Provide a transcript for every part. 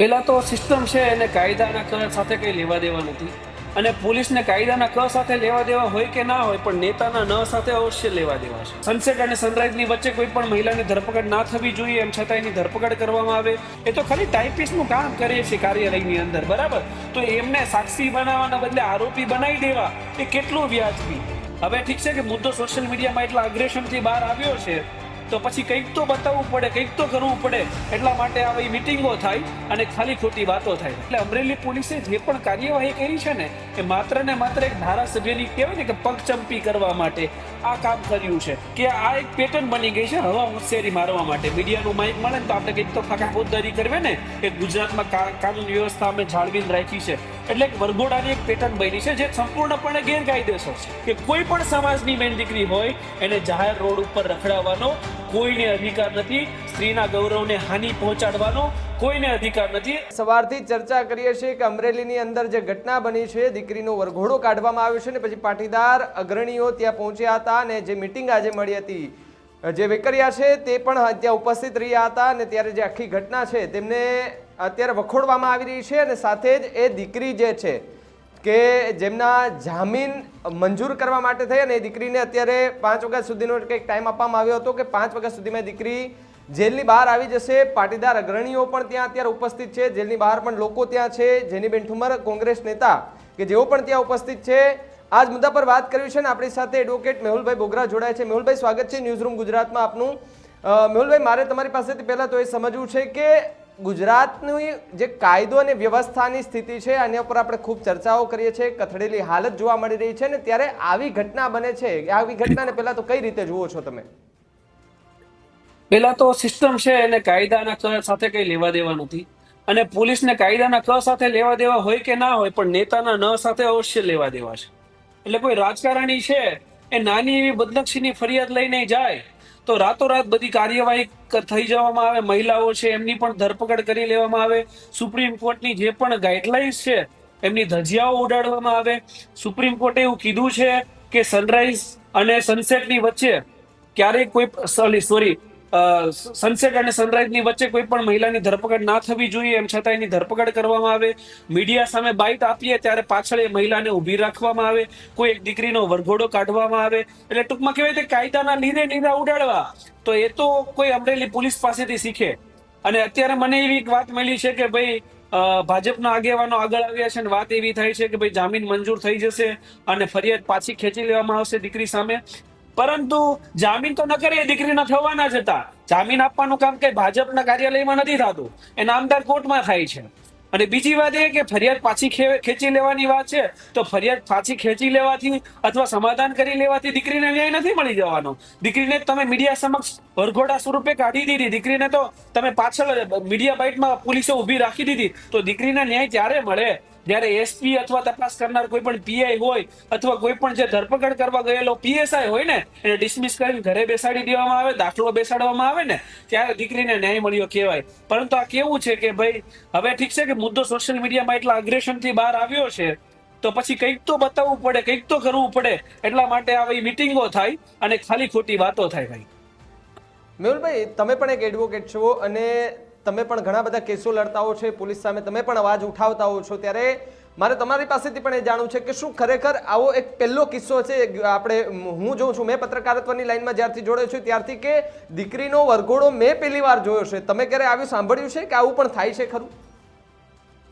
પેલા તો સિસ્ટમ છે એને કાયદાના ક સાથે કંઈ લેવા દેવા નથી. અને પોલીસને કાયદાના ક સાથે લેવા દેવા હોય કે ના હોય, પણ નેતાના ન સાથે અવશ્ય લેવા દેવા છે. સનસેટ અને સનરાઈઝની વચ્ચે કોઈ પણ મહિલાની ધરપકડ ના થવી જોઈએ, એમ છતાં એની ધરપકડ કરવામાં આવે. એ તો ખાલી ટાઈપિસ્ટનું કામ કરીએ છીએ કાર્યાલયની અંદર, બરાબર? તો એમને સાક્ષી બનાવવાના બદલે આરોપી બનાવી દેવા એ કેટલું વ્યાજબી? હવે ઠીક છે કે મુદ્દો સોશિયલ મીડિયામાં એટલા અગ્રેશનથી બહાર આવ્યો છે તો પછી કંઈક તો બતાવવું પડે, કંઈક તો કરવું પડે. એટલા માટે આવી મિટિંગો થાય અને ખાલી ખોટી વાતો થાય. એટલે અમરેલી પોલીસે જે પણ કાર્યવાહી કરી છે ને, એ માત્ર ને માત્ર એક ધારાસભ્યની કહેવાય ને કે પગચંપી કરવા માટે આ કામ કર્યું છે. કે આ એક પેટર્ન બની ગઈ છે હવા હોશિયારી મારવા માટે. મીડિયાનું માઇક મળે ને તો આપણે કંઈક તો ફાકા ફોજદારી કરવે ને કે ગુજરાતમાં કાનૂન વ્યવસ્થા અમે જાળવીને રાખી છે. એટલે એક વરઘોડાની એક પેટર્ન બની છે જે સંપૂર્ણપણે ગેરકાયદેસર છે કે કોઈ પણ સમાજની બેન દીકરી હોય, એને જાહેર રોડ ઉપર રખડાવવાનો, કોઈને અધિકાર નથી, સ્ત્રીના ગૌરવને હાનિ પહોંચાડવાનો, કોઈને અધિકાર નથી. સવારથી ચર્ચા કરીએ છીએ કે અમરેલીની અંદર જે ઘટના બની છે, દીકરીનો વરઘોડો કાઢવામાં આવ્યો છે ને પછી પાટીદાર અગ્રણીઓ ત્યાં પહોંચ્યા હતા અને જે મિટિંગ આજે મળી હતી, જે વેકરિયા છે તે પણ ત્યાં ઉપસ્થિત રહ્યા હતા અને ત્યારે જે આખી ઘટના છે તેમને અત્યારે વખોડવામાં આવી રહી છે અને સાથે જ એ દીકરી જે છે કે જેમના જામીન મંજૂર કરવા માટે થઈ અને એ દીકરીને અત્યારે પાંચ વાગ્યા સુધીનો કંઈક ટાઈમ આપવામાં આવ્યો હતો કે પાંચ વાગ્યા સુધીમાં દીકરી જેલની બહાર આવી જશે. પાટીદાર અગ્રણીઓ પણ ત્યાં અત્યારે ઉપસ્થિત છે. જેલની બહાર પણ લોકો ત્યાં છે. જેનીબેન ઠુમર કોંગ્રેસ નેતા કે જેઓ પણ ત્યાં ઉપસ્થિત છે. આ જ મુદ્દા પર વાત કરવી છે ને આપણી સાથે એડવોકેટ મેહુલભાઈ બોગરા જોડાય છે. મેહુલભાઈ, સ્વાગત છે ન્યૂઝ રૂમ ગુજરાતમાં આપનું. મેહુલભાઈ, મારે તમારી પાસેથી પહેલાં તો એ સમજવું છે કે ગુજરાતની જે કાયદો અને વ્યવસ્થાની સ્થિતિ છે, આના ઉપર આપણે ખૂબ ચર્ચાઓ કરીએ છીએ. કથળેલી હાલત જોવા મળી રહી છે ને ત્યારે આવી ઘટના બને છે. આવી ઘટનાને પહેલા તો કઈ રીતે જુઓ છો તમે? પેલા તો સિસ્ટમ છે એને કાયદાના ક સાથે કઈ લેવા દેવા નથી. અને પોલીસને કાયદાના ક સાથે લેવા દેવા હોય કે ના હોય, પણ નેતાના ન સાથે અવશ્ય લેવા દેવા છે. એટલે કોઈ રાજકારણી છે એ નાની એવી બદનક્ષીની ફરિયાદ લઈને જાય તો રાતોરાત બધી કાર્યવાહી થઈ જવામાં આવે, મહિલાઓ છે એમની પણ ધરપકડ કરી લેવામાં આવે. સુપ્રીમ કોર્ટની જે પણ ગાઈડલાઇન્સ છે, એમની ધજિયાઓ ઉડાડવામાં આવે. સુપ્રીમ કોર્ટે એવું કીધું છે કે સનરાઈઝ અને સનસેટની વચ્ચે ક્યારેય કોઈ સોરી સનસેટ અને સનરાઈઝની વચ્ચે કોઈ પણ મહિલાની ધરપકડ ના થવી જોઈએ, એમ છતાં એની ધરપકડ કરવામાં આવે. મીડિયા સામે બાઇટ આપીએ ત્યારે પાછળ એ મહિલાને ઊભી રાખવામાં આવે. કોઈ એક દીકરીનો વરઘોડો કાઢવામાં આવે. એટલે ટૂંકમાં કહેવાય તે કાયદાના લીધે લીધા ઉડાડવા. તો એ તો કોઈ અમરેલી પોલીસ પાસેથી શીખે. અને અત્યારે મને એવી એક વાત મળી છે કે ભાઈ ભાજપના આગેવાનો આગળ આવ્યા છે અને વાત એવી થાય છે કે ભાઈ જામીન મંજૂર થઈ જશે અને ફરિયાદ પાછી ખેંચી લેવામાં આવશે દીકરી સામે. પરંતુ જામીન તો ન કરે દીકરીના થવાના જ હતા. જામીન આપવાનું કામ કઈ ભાજપના કાર્યાલયમાં નથી થતું. એ નામદાર કોર્ટમાં થાય છે. અને બીજી વાત એ કે ફરિયાદ પાછી ખેંચી લેવાની વાત છે, તો ફરિયાદ પાછી ખેંચી લેવાથી અથવા સમાધાન કરી લેવાથી દીકરીને ન્યાય નથી મળી જવાનો. દીકરીને તમે મીડિયા સમક્ષ વરઘોડા સ્વરૂપે કાઢી દીધી. દીકરીને તો તમે પાછળ, મીડિયા બાઇટમાં પોલીસે ઊભી રાખી દીધી. તો દીકરીને ન્યાય ત્યારે મળે? જ્યારે એસપી અથવા તપાસ કરનાર કોઈ પણ પીઆઈ હોય અથવા કોઈ પણ જે ધરપકડ કરવા ગયેલો પીએસઆઈ હોય ને, એને ડિસમિસ કરીને ઘરે બેસાડી દેવામાં આવે, દાખલો બેસાડવામાં આવે ને, ત્યારે દીકરીને ન્યાય મળ્યો કહેવાય. પરંતુ આ કેવું છે કે ભાઈ, હવે ઠીક છે કે મુદ્દો સોશિયલ મીડિયામાં એટલા અગ્રેશનથી બહાર આવ્યો છે, તો પછી કંઈક તો બતાવવું પડે, કંઈક તો કરવું પડે, એટલા માટે આવી મિટિંગો થાય અને ખાલી ખોટી વાતો થાય ભાઈ. મેહુલભાઈ, તમે પણ એક એડવોકેટ છો અને તમે પણ ઘણા બધા કેસો લડતા હો છો પોલીસ સામે તમે પણ અવાજ ઉઠાવતા હો છો. ત્યારે મારે તમારી પાસેથી પણ એ જાણવું છે કે શું ખરેખર આવો એક પહેલો કિસ્સો છે આપણે હું જોઉં છું, મેં પત્રકારત્વની લાઈનમાં જ્યારથી જોડે છું, ત્યારથી કે દીકરીનો વરઘોડો મેં પહેલી વાર જોયો છે. તમે ક્યારે આવ્યું, સાંભળ્યું છે કે આવું પણ થાય છે ખરું?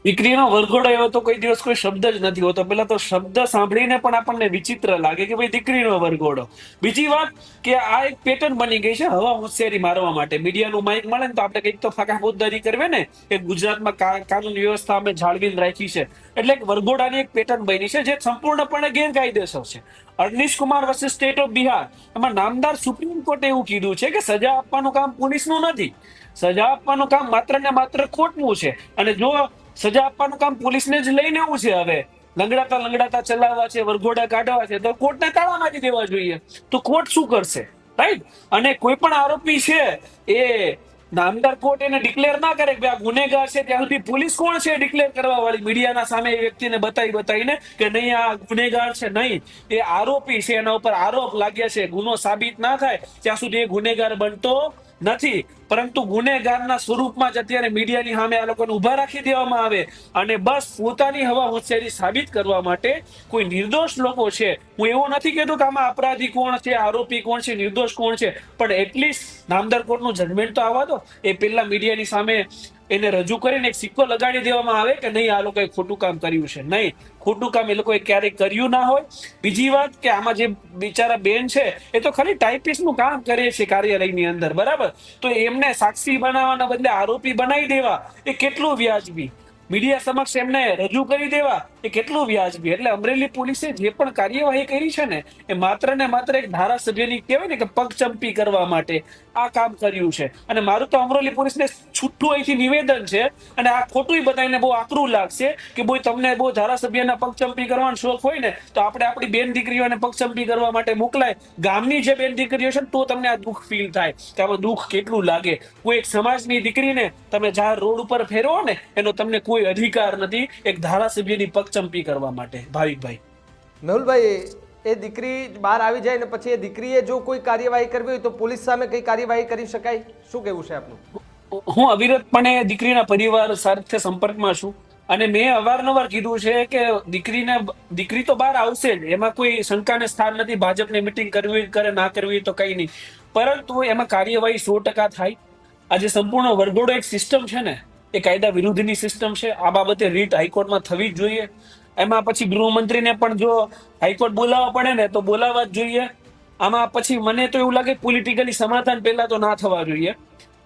દીકરીનો વરઘોડો એવો તો કોઈ દિવસ કોઈ શબ્દ જ નથી હોતો. પેલા તો શબ્દ સાંભળીને પણ આપણને વિચિત્ર લાગે કે ભાઈ દીકરીનો વરઘોડો. બીજી વાત કે આ એક પેટર્ન બની ગઈ છે હવા હોશિયારી મારવા માટે. મીડિયાનું માઇક મળે ને તો આપણે કંઈક તો ફાકા ફોજદારી કરવે ને કે ગુજરાતમાં કાનૂન વ્યવસ્થા અમે જાળવીને રાખી છે. એટલે એક વરઘોડાની એક પેટર્ન બની છે જે સંપૂર્ણપણે ગેરકાયદેસર છે. Arnesh Kumar versus state of Bihar એમાં નામદાર સુપ્રીમ કોર્ટે એવું કીધું છે કે સજા આપવાનું કામ પોલીસનું નથી. સજા આપવાનું કામ માત્ર ને માત્ર કોર્ટનું છે. અને જો સજા આપવાનું કામ પોલીસને જ લઈને એવું છે હવે. લંગડાતા લંગડાતા ચલાવવા છે, વરઘોડા કાઢવા છે, તો કોર્ટને તાળા મારી દેવા જોઈએ. તો કોર્ટ શું કરશે? રાઈટ? અને કોઈ પણ આરોપી છે, એ નામદાર કોર્ટ એને ડિક્લેર ના કરે કે આ ગુનેગાર છે, ત્યાં સુધી પોલીસ કોણ છે ડિક્લેર કરવા વાળી મીડિયાના સામે એ વ્યક્તિને બતાવી બતાવીને કે નહીં, આ ગુનેગાર છે નહીં. એ આરોપી છે, એના ઉપર આરોપ લાગ્યા છે, ગુનો સાબિત ના થાય, ત્યાં સુધી એ ગુનેગાર બનતો નથી. પરંતુ ગુનેગારના સ્વરૂપમાં જ અત્યારે મીડિયાની સામે આ લોકોને ઊભા રાખી દેવામાં આવે અને બસ પોતાની હવા હોશિયારી સાબિત કરવા માટે કોઈ નિર્દોષ લોકો છે. હું એવું નથી કહેતો કે આમાં અપરાધી કોણ છે, આરોપી કોણ છે, નિર્દોષ કોણ છે. પણ એટલીસ્ટ નામદાર કોર્ટનું જજમેન્ટ તો આવવા દો. એ પહેલા મીડિયાની સામે એને રજૂ કરીને એક સિક્કો લગાડી દેવામાં આવે કે નહીં, આ લોકોએ ખોટું કામ કર્યું છે. નહીં, ખોટું કામ એ લોકોએ ક્યારેય કર્યું ના હોય. બીજી વાત કે આમાં જે બિચારા બેન છે, એ તો ખાલી ટાઈપિસ્ટનું કામ કરે છે કાર્યાલયની અંદર, બરાબર? તો એમને સાક્ષી બનાવવાના બદલે આરોપી બનાવી દેવા એ કેટલું વ્યાજબી? મીડિયા સમક્ષ એમને રજૂ કરી દેવા એ કેટલું વ્યાજબી એટલે અમરેલી પોલીસે જે પણ કાર્યવાહી કરી છે ને, એ માત્ર ને માત્ર એક ધારાસભ્યની કહેવાય ને કે પગચંપી કરવા માટે આ કામ કર્યું છે. અને મારું તો અમરેલી પોલીસને છૂટું અહીંથી નિવેદન છે અને આ ખોટું બધાને બહુ આકરું લાગશે કે બોય તમને બહુ ધારાસભ્યના પગચંપી કરવાનો શોખ હોય ને, તો આપણે આપણી બેન દીકરીઓને પગચંપી કરવા માટે મોકલાય. ગામની જે બેન દીકરીઓ છે ને, તો તમને આ દુઃખ ફીલ થાય કે આમાં દુઃખ કેટલું લાગે. કોઈ એક સમાજની દીકરીને તમે જાહેર રોડ ઉપર ફેરવો ને, એનો તમને કોઈ અધિકાર નથી. એક ધારાસભ્યની પગચંપી કરવા માટે ભાવિકભાઈ. મેહુલભાઈ એ દીકરી બહાર આવી જાય ને પછી એ દીકરીએ જો કોઈ કાર્યવાહી કરવી હોય તો પોલીસ સામે કઈ કાર્યવાહી કરી શકાય? શું કહેવું છે આપનું? હું અવિરતપણે દીકરીના પરિવાર સાથે સંપર્કમાં છું અને મેં અવારનવાર કીધું છે કે દીકરીને દીકરી તો બહાર આવશે જ એમાં કોઈ શંકાને સ્થાન નથી ભાજપની મિટિંગ કરવી કરે ના કરવી તો કંઈ નહીં. પરંતુ એમાં કાર્યવાહી સો ટકા થાય. આજે સંપૂર્ણ વરઘોડો એક સિસ્ટમ છે ને એ કાયદા વિરુદ્ધની સિસ્ટમ છે. આ બાબતે રીટ હાઈકોર્ટમાં થવી જ જોઈએ. એમાં પછી ગૃહમંત્રીને પણ જો હાઈકોર્ટ બોલાવવા પડે ને, તો બોલાવવા જ જોઈએ. આમાં પછી મને તો એવું લાગે પોલિટિકલી સમાધાન પહેલા તો ના થવા જોઈએ.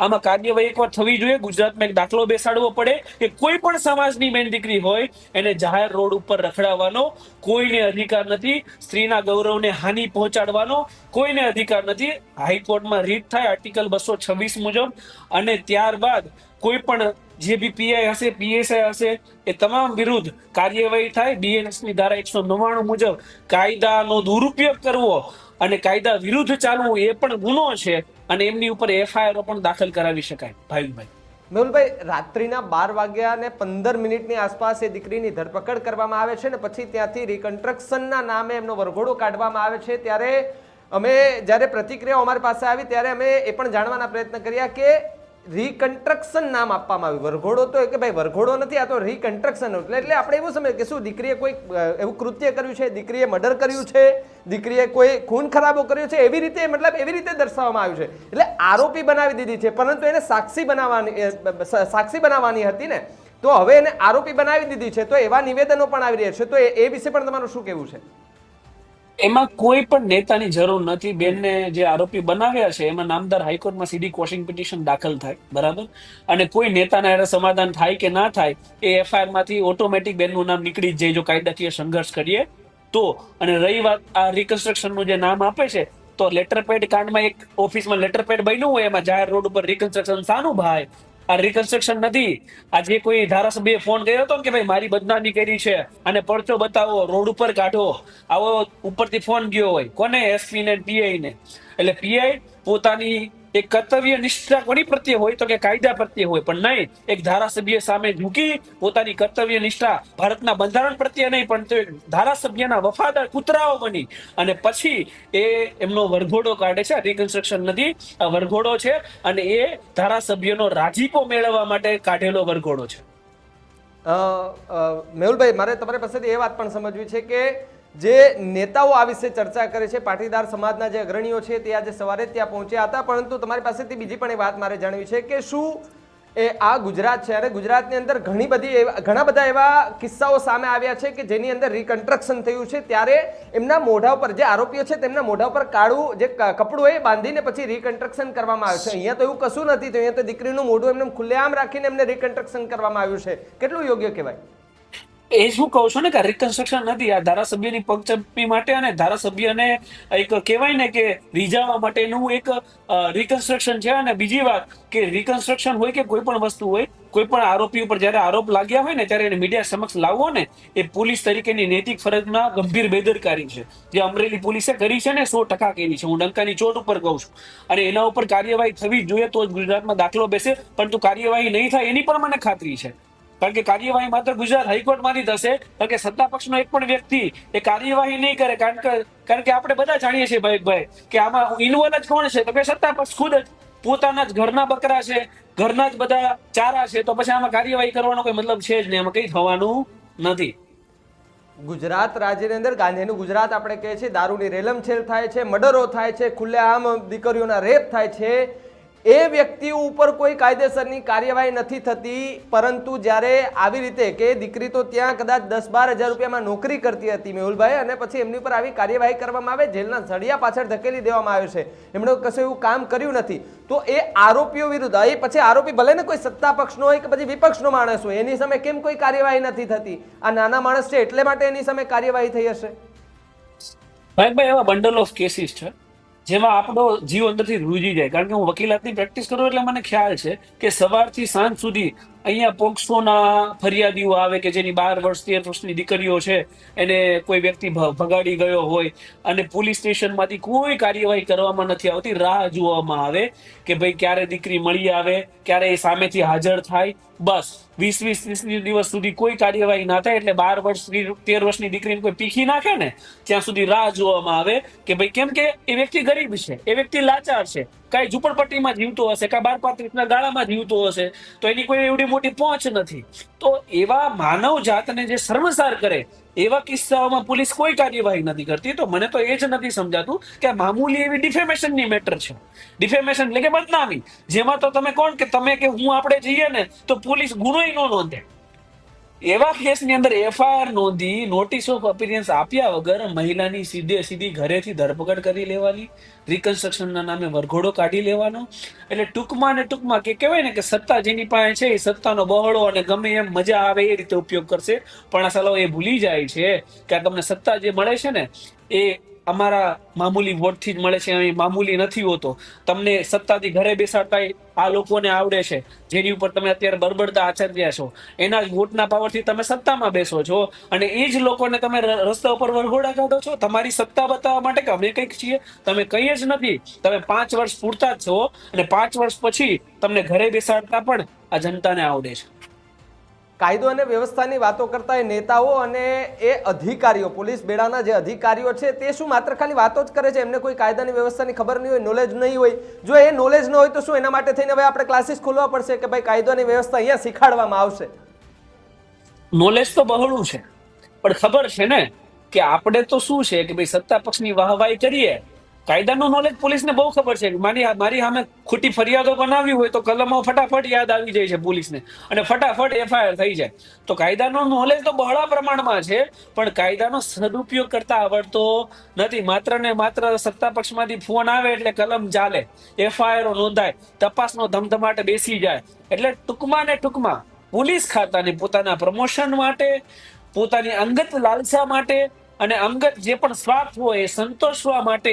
આમાં કાર્યવાહી એકવાર થવી જોઈએ. ગુજરાતમાં એક દાખલો બેસાડવો પડે કે કોઈ પણ સમાજની બેન દીકરી હોય, એને જાહેર રોડ ઉપર રખડાવવાનો, કોઈને અધિકાર નથી, સ્ત્રીના ગૌરવને હાનિ પહોંચાડવાનો, કોઈને અધિકાર નથી. હાઈકોર્ટમાં રીટ થાય આર્ટિકલ બસો છવ્વીસ મુજબ અને ત્યારબાદ કોઈ પણ જે બી પીઆઈ હશે, પીએસઆઈ હશે, એ તમામ વિરુદ્ધ કાર્યવાહી થાય. બીએનએસની ધારા એકસો નવ્વાણું મુજબ કાયદાનો દુરુપયોગ કરવો અને કાયદા વિરુદ્ધ ચાલવું એ પણ ગુનો છે અને એમની ઉપર એફઆઈઆર પણ દાખલ કરાવી શકાય. ભાવિકભાઈ મેહુલભાઈ, રાત્રિના બાર વાગ્યા અને પંદર મિનિટની આસપાસ એ દીકરીની ધરપકડ કરવામાં આવે છે ને પછી ત્યાંથી રિકન્સ્ટ્રક્શનના નામે એમનો વરઘોડો કાઢવામાં આવે છે. ત્યારે અમે જ્યારે પ્રતિક્રિયાઓ અમારી પાસે આવી, ત્યારે અમે એ પણ જાણવાના પ્રયત્ન કર્યા કે રિકન્સ્ટ્રક્શન નામ આપવામાં આવ્યું. વરઘોડો તો કે ભાઈ વરઘોડો નથી, આ તો રિકન્સ્ટ્રક્શન એટલે એટલે આપણે એવું સમજીએ કે શું દીકરીએ કોઈ એવું કૃત્ય કર્યું છે, દીકરીએ મર્ડર કર્યું છે, દીકરીએ કોઈ ખૂન ખરાબો કર્યો છે, એવી રીતે, મતલબ એવી રીતે દર્શાવવામાં આવ્યું છે. એટલે આરોપી બનાવી દીધી છે, પરંતુ એને સાક્ષી બનાવવાની સાક્ષી બનાવવાની હતી ને, તો હવે એને આરોપી બનાવી દીધી છે, તો એવા નિવેદનો પણ આવી રહ્યા છે. તો એ વિશે પણ તમારું શું કહેવું છે? એમાં કોઈ પણ નેતાની જરૂર નથી. બેનને જે આરોપી બનાવ્યા છે, એમાં નામદાર હાઈકોર્ટમાં સીધી કોશિંગ પિટિશન દાખલ થાય, બરાબર? અને કોઈ નેતાના એને સમાધાન થાય કે ના થાય, એ એફઆઈઆરમાંથી ઓટોમેટિક બેનનું નામ નીકળી જાય, જો કાયદાકીય સંઘર્ષ કરીએ તો. અને રહી વાત આ રિકન્સ્ટ્રક્શનનું જે નામ આપે છે, તો લેટર પેડ કાંડમાં એક ઓફિસમાં લેટર પેડ બન્યું હોય, એમાં જાહેર રોડ ઉપર રિકન્સ્ટ્રક્શન સાનું ભાઈ આ રિકન્સ્ટ્રક્શન નથી. આજે કોઈ ધારાસભ્યએ ફોન કર્યો હતો કે ભાઈ મારી બદનામી કરી છે અને પરચો બતાવો, રોડ ઉપર કાઢો. આવો ઉપરથી ફોન ગયો હોય. કોને? એસપી ને પીઆઈ ને. એટલે પીઆઈ પોતાની એક કર્તવ્ય નિષ્ઠા કોની પ્રત્યે હોય તો કે કાયદા પ્રત્યે હોય. પણ નહીં, એક ધારાસભ્ય સામે ઝૂકી પોતાની કર્તવ્ય નિષ્ઠા ભારતના બંધારણ પ્રત્યે નહીં, પણ તો ધારાસભ્યના વફાદાર કૂતરાઓ બની. અને પછી એ એમનો વરઘોડો કાઢે છે રિકન્સ્ટ્રક્શન નથી. આ વરઘોડો છે અને એ ધારાસભ્યનો રાજીપો મેળવવા માટે કાઢેલો વરઘોડો છે. મેહુલભાઈ, મારે તમારી પાસેથી એ વાત પણ સમજવી છે કે જે નેતાઓ આ વિશે ચર્ચા કરે છે, પાટીદાર સમાજના જે અગ્રણીઓ છે તે આજે સવારે ત્યાં પહોંચ્યા હતા. પરંતુ તમારી પાસેથી બીજી પણ એ વાત મારે જાણવી છે કે શું એ આ ગુજરાત છે? અને ગુજરાતની અંદર ઘણી બધી ઘણા બધા એવા કિસ્સાઓ સામે આવ્યા છે કે જેની અંદર રિકન્સ્ટ્રક્શન થયું છે. ત્યારે એમના મોઢા ઉપર જે આરોપીઓ છે તેમના મોઢા ઉપર કાળું જે કપડું એ બાંધીને પછી રિકન્સ્ટ્રક્શન કરવામાં આવે છે. અહીંયા તો એવું કશું નથી તો અહીંયા તો દીકરીનું મોઢું એમને ખુલ્લેઆમ રાખીને એમને રિકન્સ્ટ્રક્શન કરવામાં આવ્યું છે. કેટલું યોગ્ય કહેવાય? એ શું કહું છું ને કે રિકન્સ્ટ્રક્શન નથી, આ ધારાસભ્યની પગચંપી માટે અને ધારાસભ્યને એક કહેવાય ને કે રીઝાવવા માટેનું એક રિકન્સ્ટ્રક્શન છે. અને બીજી વાત કે રિકન્સ્ટ્રક્શન હોય કે કોઈ પણ વસ્તુ હોય, કોઈ પણ આરોપી ઉપર જ્યારે આરોપ લાગ્યા હોય ને ત્યારે એને મીડિયા સમક્ષ લાવવો ને, એ પોલીસ તરીકેની નૈતિક ફરજમાં ગંભીર બેદરકારી છે. જે અમરેલી પોલીસે કરી છે ને સો ટકા કરી છે. હું ડંકાની ચોટ ઉપર કહું છું. અને એના ઉપર કાર્યવાહી થવી જોઈએ, તો જ ગુજરાતમાં દાખલો બેસે, પરંતુ કાર્યવાહી નહીં થાય એની પણ મને ખાતરી છે. કારણ કે કાર્યવાહી માત્ર ગુજરાત હાઈકોર્ટમાંથી થશે, કારણ કે સત્તા પક્ષનો એક પણ વ્યક્તિ એ કાર્યવાહી નહીં કરે. કારણ કે કારણ કે આપણે બધા જાણીએ છીએ ભાઈ ભાઈ, કે આમાં ઇન્વોલ્વ જ કોણ છે? તો કે સત્તા પક્ષ ખુદ જ. પોતાના જ ઘરના બકરા છે, ઘરના જ બધા ચારા છે, તો પછી આમાં કાર્યવાહી કરવાનો કોઈ મતલબ છે જ નહીં. એમાં કંઈ થવાનું નથી. ગુજરાત રાજ્યની અંદર ગાંધીનું ગુજરાત આપણે કહે છે, દારૂની રેલમછેલ થાય છે, મર્ડરો થાય છે, ખુલ્લેઆમ દીકરીઓના રેપ થાય છે એ વ્યક્તિઓ ઉપર કોઈ કાયદેસરની કાર્યવાહી નથી થતી, પરંતુ જ્યારે આવી રીતે કે દીકરી તો ત્યાં કદાચ દસ બાર હજાર રૂપિયામાં નોકરી કરતી હતી મેહુલભાઈ, અને પછી એમની ઉપર આવી કાર્યવાહી કરવામાં આવે, જેલના સળિયા પાછળ ધકેલી દેવામાં આવે છે. એમણે કશું એવું કામ કર્યું નથી. તો એ આરોપીઓ વિરુદ્ધ એ પછી આરોપી ભલે ને કોઈ સત્તા પક્ષનો હોય કે પછી વિપક્ષનો માણસ હોય, એની સામે કેમ કોઈ કાર્યવાહી નથી થતી? આ નાના માણસ છે, એટલે માટે એની સામે કાર્યવાહી થઈ હશે. ભાઈ એવા બંડલ ઓફ કેસીસ છે. જેમાં આપણો જીવ અંદરથી રૂજી જાય. કારણ કે હું વકીલાતની પ્રેક્ટિસ કરું એટલે મને ખ્યાલ છે કે સવારથી સાંજ સુધી અહીંયા પોક્સોના ફરિયાદીઓ આવે કે જેની બાર વર્ષ, તેર વર્ષની દીકરીઓ છે, એને કોઈ વ્યક્તિ ભગાડી ગયો હોય અને પોલીસ સ્ટેશનમાંથી કોઈ કાર્યવાહી કરવામાં નથી આવતી, રાહ જોવામાં આવે કે ભાઈ ક્યારે દીકરી મળી આવે, ક્યારે એ સામેથી હાજર થાય, બસ. વીસ વીસ ત્રીસ દિવસ સુધી કોઈ કાર્યવાહી ના થાય એટલે બાર વર્ષ તેર વર્ષની દીકરીને કોઈ પીખી નાખે ને, ત્યાં સુધી રાહ જોવામાં આવે કે ભાઈ કેમ કે એ વ્યક્તિ ગરીબ છે, એ વ્યક્તિ લાચાર છે. કાંઈ ઝુંપડપટ્ટીમાં જીવતો હશે, કાંઈ બાર પાંત્રીસના ગાળામાં જીવતો હશે, તો એની કોઈ એવડી મોટી પહોંચ નથી. તો એવા માનવ જાતને જે શર્મસાર કરે, એવા કિસ્સાઓમાં પોલીસ કોઈ કાર્યવાહી નથી કરતી. તો મને તો એ જ નથી સમજાતું કે મામૂલી એવી ડિફેમેશનની મેટર છે. ડિફેમેશન એટલે કે બદનામી. જેમાં તો તમે કોણ કે તમે કે હું આપણે જઈએ ને, તો પોલીસ ગુનોય ન નોંધે. એવા કેસની અંદર એફઆઈઆર નોંધી નોટિસ ઓફ અપિયરન્સ આપ્યા વગર મહિલાની સીધે સીધી ઘરેથી ધરપકડ કરી લેવાની રિકન્સ્ટ્રક્શનના નામે વરઘોડો કાઢી લેવાનો. એટલે ટૂંકમાં ને ટૂંકમાં કે કહેવાય ને કે સત્તા જેની પાસે છે એ સત્તાનો બહોળો અને ગમે એમ મજા આવે એ રીતે ઉપયોગ કરશે. પણ આ સલાહ એ ભૂલી જાય છે કે આ તમને સત્તા જે મળે છે ને એ અમારા મામૂલી વોટથી જ મળે છે, અહીં મામૂલી નથી હોતો. તમને સત્તાથી ઘરે બેસાડતા આ લોકોને આવડે છે, જેની ઉપર તમે અત્યારે બરબડતા આચર્યા છો. એના વોટના પાવરથી તમે સત્તામાં બેસો છો અને એ જ લોકોને તમે રસ્તા ઉપર વરઘોડા કાઢો છો. તમારી સત્તા બતાવવા માટે કે અમે કંઈક છીએ? તમે કંઈ જ નથી. તમે પાંચ વર્ષ પૂરતા જ છો અને પાંચ વર્ષ પછી તમને ઘરે બેસાડતા પણ આ જનતાને આવડે છે. કાયદો અને વ્યવસ્થાની વાતો કરતા એ નેતાઓ અને એ અધિકારીઓ, પોલીસ બેડાના જે અધિકારીઓ છે, તે શું માત્ર ખાલી વાતો જ કરે છે? એમને કોઈ કાયદાની વ્યવસ્થાની ખબર નહીં હોય નોલેજ નહીં હોય. જો એ નોલેજ ન હોય તો શું એના માટે થઈને હવે આપણે ક્લાસીસ ખોલવા પડશે કે ભાઈ કાયદોની વ્યવસ્થા અહીંયા શીખાડવામાં આવશે? નોલેજ તો બહોળું છે. પણ ખબર છે ને કે આપણે તો શું છે કે ભાઈ સત્તા પક્ષની વાહવાહી કરીએ કાયદાનું નોલેજ પોલીસને બહુ ખબર છે. મારી મારી સામે ખોટી ફરિયાદો બનાવી હોય તો કલમો ફટાફટ યાદ આવી જાય છે પોલીસને. અને ફટાફટ એફઆઈઆર થઈ જાય. તો કાયદાનો નોલેજ તો બહોળા પ્રમાણમાં છે, પણ કાયદાનો સદુપયોગ કરતા આવડતો નથી. માત્ર ને માત્ર સત્તા પક્ષમાંથી ફોન આવે એટલે કલમ ચાલે. એફઆઈઆર નોંધાય. તપાસનો ધમધમાટ બેસી જાય. એટલે ટૂંકમાં ને ટૂંકમાં પોલીસ ખાતાને પોતાના પ્રમોશન માટે, પોતાની અંગત લાલસા માટે અને અંગત જે પણ સ્વાર્થ હોય એ સંતોષવા માટે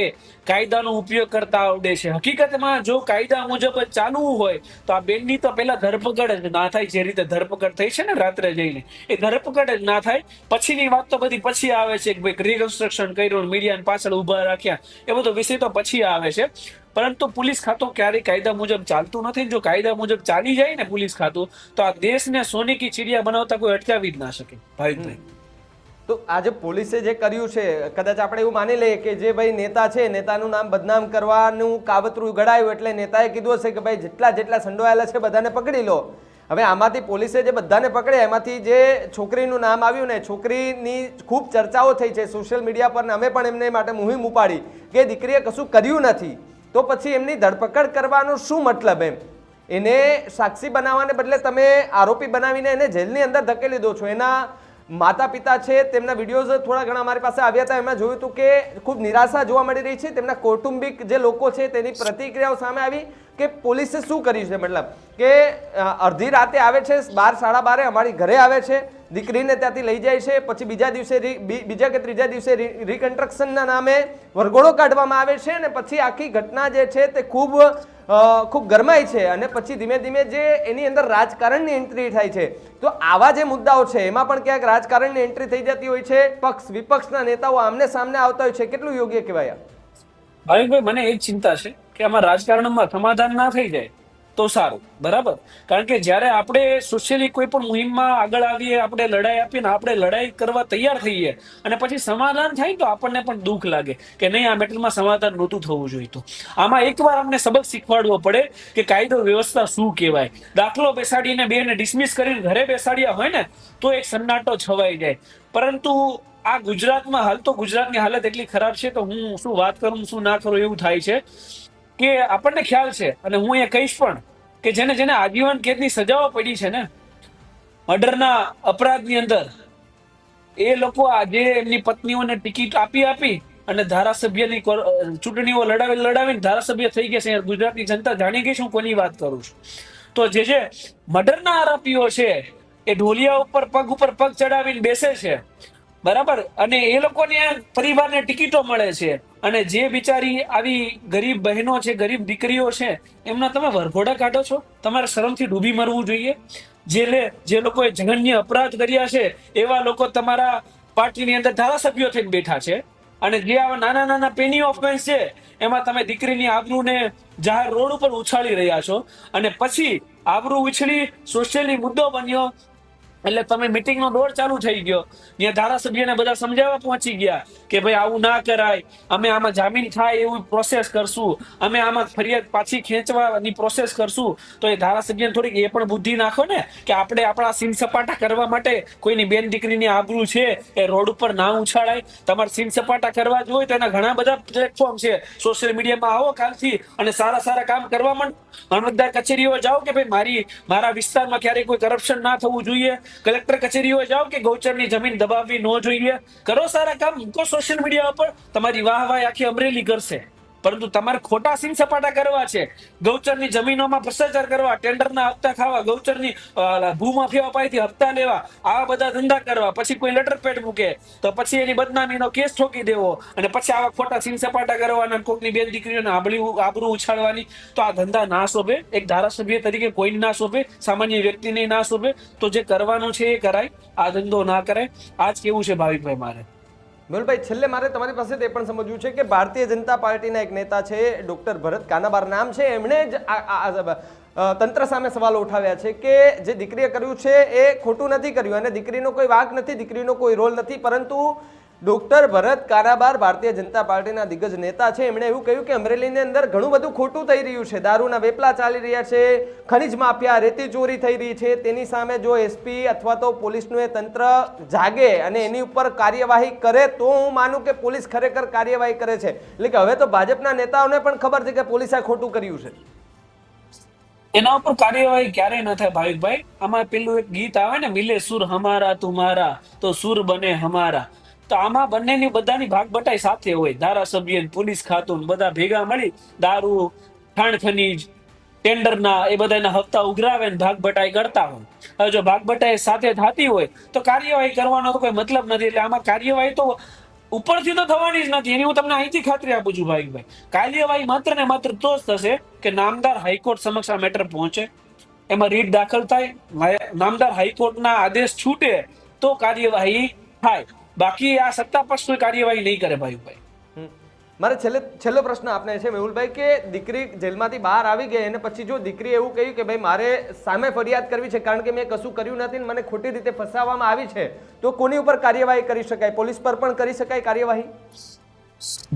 કાયદાનો ઉપયોગ કરતા આવડે છે. હકીકતમાં જો કાયદા મુજબ ચાલવું હોય, તો આ બેનની તો પહેલા ધરપકડ જ ના થાય જે રીતે ધરપકડ થઈ છે ને રાત્રે જઈને. એ ધરપકડ જ ના થાય. પછીની વાત તો બધી પછી આવે છે કે ભાઈ રિકન્સ્ટ્રક્શન કર્યું મીડિયાને પાછળ ઊભા રાખ્યા. એ બધો વિષય તો પછી આવે છે. પરંતુ પોલીસ ખાતું ક્યારેય કાયદા મુજબ ચાલતું નથી. જો કાયદા મુજબ ચાલી જાય ને પોલીસ ખાતું, તો આ દેશને સોની કી ચીડિયા બનાવતા કોઈ અટકાવી જ ના શકે. ભાવિકભાઈ તો આજે પોલીસે જે કર્યું છે, કદાચ આપણે એવું માની લઈએ કે જે ભાઈ નેતા છે, નેતાનું નામ બદનામ કરવાનું કાવતરું ઘડાયું એટલે નેતાએ કીધું હશે કે ભાઈ જેટલા જેટલા સંડોવાયેલા છે બધાને પકડી લો. હવે આમાંથી પોલીસે જે બધાને પકડ્યા, એમાંથી જે છોકરીનું નામ આવ્યું ને, છોકરીની ખૂબ ચર્ચાઓ થઈ છે સોશિયલ મીડિયા પર અમે પણ એમને માટે મુહિમ ઉપાડી કે દીકરીએ કશું કર્યું નથી. તો પછી એમની ધરપકડ કરવાનો શું મતલબ એમ? એને સાક્ષી બનાવવાને બદલે તમે આરોપી બનાવીને એને જેલની અંદર ધકેલી દો છો. એના માતા પિતા છે, તેમના વિડીયોઝ થોડા ઘણા અમારી પાસે આવ્યા હતા. એમાં જોયું હતું કે ખૂબ નિરાશા જોવા મળી રહી છે. તેમના કૌટુંબિક જે લોકો છે, તેની પ્રતિક્રિયાઓ સામે આવી કે પોલીસે શું કર્યું છે? મતલબ કે અડધી રાતે આવે છે, બાર, સાડા બારે અમારી ઘરે આવે છે. દીકરીને ત્યાંથી લઈ જાય છે. પછી બીજા દિવસે બીજા કે ત્રીજા દિવસે રિકન્સ્ટ્રક્શનના નામે વરઘોડો કાઢવામાં આવે છે અને પછી આખી ઘટના જે છે, તે ખૂબ ખૂબ ગરમાય છે અને પછી ધીમે ધીમે જે એની અંદર રાજકારણની એન્ટ્રી થાય છે, તો આવા જે મુદ્દાઓ છે, એમાં પણ ક્યાંક રાજકારણની એન્ટ્રી થઈ જતી હોય છે, પક્ષ વિપક્ષના નેતાઓ આમને સામને આવતા હોય છે, કેટલું યોગ્ય કહેવાય? ભાવિકભાઈ મને એ ચિંતા છે કે આમાં રાજકારણમાં સમાધાન ના થઈ જાય તો સારું, બરાબર? કારણ કે જ્યારે આપણે સોશિયલી કોઈ પણ મુહિમમાં આગળ આવીએ, આપણે લડાઈ આપીએ ને આપણે લડાઈ કરવા તૈયાર થઈએ અને પછી સમાધાન થાય તો આપણને પણ દુઃખ લાગે કે નહીં, આ મેટલમાં સમાધાન નહોતું થવું જોઈતું આમાં એકવાર અમને સબક શીખવાડવો પડે કે કાયદો વ્યવસ્થા શું કહેવાય? દાખલો બેસાડીને બેને ડિસમિસ કરીને ઘરે બેસાડ્યા હોય ને, તો એક સન્નાટો છવાઈ જાય. પરંતુ આ ગુજરાતમાં હાલ તો ગુજરાતની હાલત એટલી ખરાબ છે તો હું શું વાત કરું શું ના કરું એવું થાય છે કે આપણને ખ્યાલ છે અને હું અહીંયા કહીશ પણ કે જેને જેને આજીવન કેદની સજાઓ પડી છે ને, મર્ડરના અપરાધની અંદર, એ લોકો આજે એમની પત્નીઓને ટિકિટ આપી આપી અને ધારાસભ્યની ચૂંટણીઓ લડાવી, લડાવીને ધારાસભ્ય થઈ ગયા છે. ગુજરાતની જનતા જાણી ગઈ છું કોની વાત કરું છું. તો જે છે મર્ડરના આરોપીઓ છે, એ ઢોલિયા ઉપર પગ ઉપર પગ ચડાવીને બેસે છે. બરાબર? અને એ લોકોને પરિવારને ટિકિટો મળે છે. અને જે બિચારી આવી ગરીબ બહેનો છે, ગરીબ દીકરીઓ છે, એમના તમે વરઘોડા કાઢો છો? તમારે શરમથી ડૂબી મરવું જોઈએ? જે લે, જે લોકોએ જઘન્ય અપરાધ કર્યા છે, એવા લોકો તમારા પાર્ટીની અંદર ધારાસભ્યો થઈને બેઠા છે. અને જે આવા નાના નાના પેની ઓફેન્સ છે, એમાં તમે દીકરીની આબરૂને જાહેર રોડ ઉપર ઉછાળી રહ્યા છો. અને પછી આબરૂ ઉછળી સોશિયલી મુદ્દો બન્યો એટલે તમે મિટિંગનો દોર ચાલુ થઈ ગયો. ત્યાં ધારાસભ્યને બધા સમજાવવા પહોંચી ગયા કે ભાઈ આવું ના કરાય. અમે આમાં જામીન થાય એવું પ્રોસેસ કરશું. અમે આમાં ફરિયાદ પાછી ખેંચવાની પ્રોસેસ કરશું. તો એ ધારાસભ્યને થોડીક એ પણ બુદ્ધિ નાખો ને કે આપણે આપણા સીન સપાટા કરવા માટે કોઈની બેન દીકરીની આબરૂ છે એ રોડ ઉપર ના ઉછાળાય. તમારે સીન સપાટા કરવા જોઈએ તો એના ઘણા બધા પ્લેટફોર્મ છે. સોશિયલ મીડિયામાં આવો કાલથી અને સારા સારા કામ કરવા માંડ. અણમતદાર કચેરીઓ જાઓ કે ભાઈ મારી, મારા વિસ્તારમાં ક્યારેય કોઈ કરપ્શન ના થવું જોઈએ. કલેક્ટર કચેરીઓ જાઓ કે ગૌચરની જમીન દબાવવી ન જોઈએ. કરો સારા કામ. મૂકો સોશિયલ મીડિયા ઉપર. તમારી વાહ વાહ આખી અમરેલી કરશે. પરંતુ તમારે ખોટા સીન સપાટા કરવા છે. ગૌચરની જમીનોમાં ભ્રષ્ટાચાર કરવા, ટેન્ડરના હપ્તા ખાવા, ગૌચરની ભૂમાફિયા અપાયથી હપ્તા લેવા, આવા બધા ધંધા કરવા. પછી કોઈ લેટર પેડ મૂકે, તો પછી એની બદનામીનો કેસ ઠોકી દેવો અને પછી આવા ખોટા સીન સપાટા કરવાના કોકની બે દીકરીઓને આબળી આબરું ઉછાળવાની. તો આ ધંધા ના શોભે. એક ધારાસભ્ય તરીકે કોઈને ના શોભે, સામાન્ય વ્યક્તિને ના શોભે. તો જે કરવાનું છે એ કરાય, આ ધંધો ના કરાય. આજ કેવું છે ભાવિકભાઈ મારે? મેહુલભાઈ, છેલ્લે મારે તમારી પાસે તે પણ સમજવું છે કે ભારતીય જનતા પાર્ટીના એક નેતા છે, ડોક્ટર ભરત કાનાબાર નામ છે. એમણે જ તંત્ર સામે સવાલો ઉઠાવ્યા છે કે જે દીકરીએ કર્યું છે એ ખોટું નથી કર્યું અને દીકરીનો કોઈ વાક નથી, દીકરીનો કોઈ રોલ નથી, પરંતુ ડોક્ટર ભરત કારાબાર ભારતીય જનતા પાર્ટીના દિગ્ગજ નેતા છે. એમણે એવું કહ્યું કે અમરેલીની અંદર ઘણું બધું ખોટું થઈ રહ્યું છે. દારૂના વેપલા ચાલી રહ્યા છે. ખનિજ માફિયા, રેતી ચોરી થઈ રહી છે. તેની સામે જો એસપી અથવા તો પોલીસનું એ તંત્ર જાગે અને એની ઉપર કાર્યવાહી કરે તો હું માનું કે પોલીસ ખરેખર કાર્યવાહી કરે છે. એટલે કે હવે તો ભાજપના નેતાઓને પણ ખબર છે કે પોલીસે ખોટું કર્યું છે. એના ઉપર કાર્યવાહી ક્યારેય ન થાય ભાવિકભાઈ. આમાં પેલું એક ગીત આવે ને, મિલે સુર હમારા તુમારા, તો સુર બને હમારા. તો આમાં બંનેની બધાની ભાગ બટાઈ સાથે હોય. ધારાસભ્ય પોલીસ ખાતું બધા ભેગા મળી દારૂ ખાણ ખનીજ ટેન્ડરના એ બધાના હપ્તા ઉઘરાવે ને ભાગ બટાઈ કરતા હોય. હવે જો ભાગ બટાઈ સાથે થતી હોય તો કાર્યવાહી કરવાનો તો કોઈ મતલબ નથી. એટલે આમાં કાર્યવાહી તો ઉપરથી તો થવાની જ નથી. એની હું તમને અહીંથી ખાતરી આપું છું ભાઈ કાર્યવાહી માત્ર ને માત્ર તો જ થશે કે નામદાર હાઈકોર્ટ સમક્ષ આ મેટર પહોંચે. એમાં રીટ દાખલ થાય નામદાર હાઈકોર્ટના આદેશ છૂટે તો કાર્યવાહી થાય. બાકી આ સત્તા પક્ષ કોઈ કાર્યવાહી નહીં કરે ભાઈ. મારે છેલ્લે છેલ્લો પ્રશ્ન આપને છે મેહુલભાઈ કે દીકરી જેલમાંથી બહાર આવી ગઈ અને પછી જો દીકરી એવું કહ્યું કે ભાઈ મારે સામે ફરિયાદ કરવી છે કારણ કે મેં કશું કર્યું નથી મને ખોટી રીતે ફસાવવામાં આવી છે તો કોની ઉપર કાર્યવાહી કરી શકાય? પોલીસ પર પણ કરી શકાય કાર્યવાહી?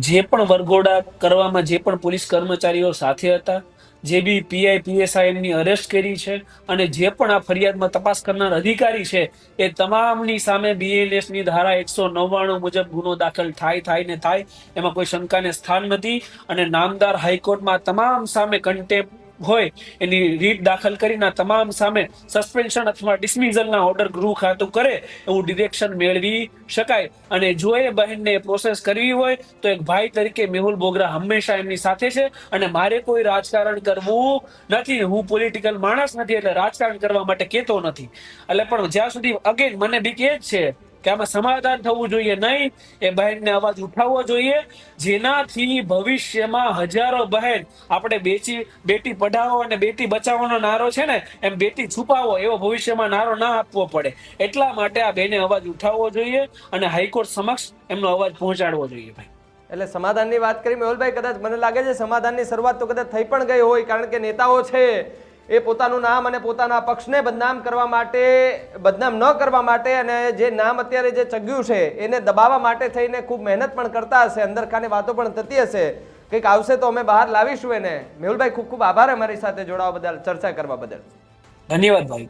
જે પણ વરઘોડા કરવામાં જે પણ પોલીસ કર્મચારીઓ સાથે હતા જે બી પીઆઈ પીએસઆઈની અરેસ્ટ કરી છે અને જે પણ આ ફરિયાદમાં તપાસ કરનાર અધિકારી છે, એ તમામની સામે બીએલએસની ધારા એકસો નવ્વાણું મુજબ ગુનો દાખલ થાય થાય ને થાય, એમાં કોઈ શંકાને સ્થાન નથી અને નામદાર હાઈકોર્ટમાં તમામ સામે કન્ટેમ્પ હોય, એની રીટ દાખલ કરીને તમામ સામે સસ્પેન્શન અથવા ડિસમિઝલના ઓર્ડર ગૃહ ખાતું કરે એવું ડિરેક્શન મેળવી શકાય. અને જો એ બહેનને પ્રોસેસ કરવી હોય, તો એક ભાઈ તરીકે મેહુલ બોગરા હંમેશા એમની સાથે છે. અને મારે કોઈ રાજકારણ કરવું નથી. હું પોલિટિકલ માણસ નથી, એટલે રાજકારણ કરવા માટે કહેતો નથી. એટલે પણ જ્યાં સુધી અગેન મને બીક એ જ છે કે આમાં સમાધાન થવું જોઈએ નહીં. એ બહેનને અવાજ ઉઠાવવો જોઈએ. જેનાથી ભવિષ્યમાં હજારો બહેન આપણે બેચી, બેટી પઢાવો અને બેટી બચાવવાનો નારો છે ને, એમ બેટી છુપાવો એવો ભવિષ્યમાં નારો ના આપવો પડે. એટલા માટે આ બેને અવાજ ઉઠાવવો જોઈએ અને હાઈકોર્ટ સમક્ષ એમનો અવાજ પહોંચાડવો જોઈએ ભાઈ. એટલે સમાધાનની વાત કરી, મેહુલભાઈ, કદાચ મને લાગે છે સમાધાનની શરૂઆત તો કદાચ થઈ પણ ગઈ હોય, કારણ કે નેતાઓ છે. એ પોતાનું નામ અને પોતાના પક્ષને બદનામ કરવા માટે, બદનામ ન કરવા માટે અને જે નામ અત્યારે જે ચગ્યું છે, એને દબાવવા માટે થઈને ખૂબ મહેનત પણ કરતા હશે અંદર ખાને વાતો પણ થતી હશે. કંઈક આવશે તો અમે બહાર લાવીશું એને. મેહુલભાઈ, ખૂબ ખૂબ આભાર અમારી સાથે જોડાવા બદલ, ચર્ચા કરવા બદલ. ધન્યવાદ ભાઈ.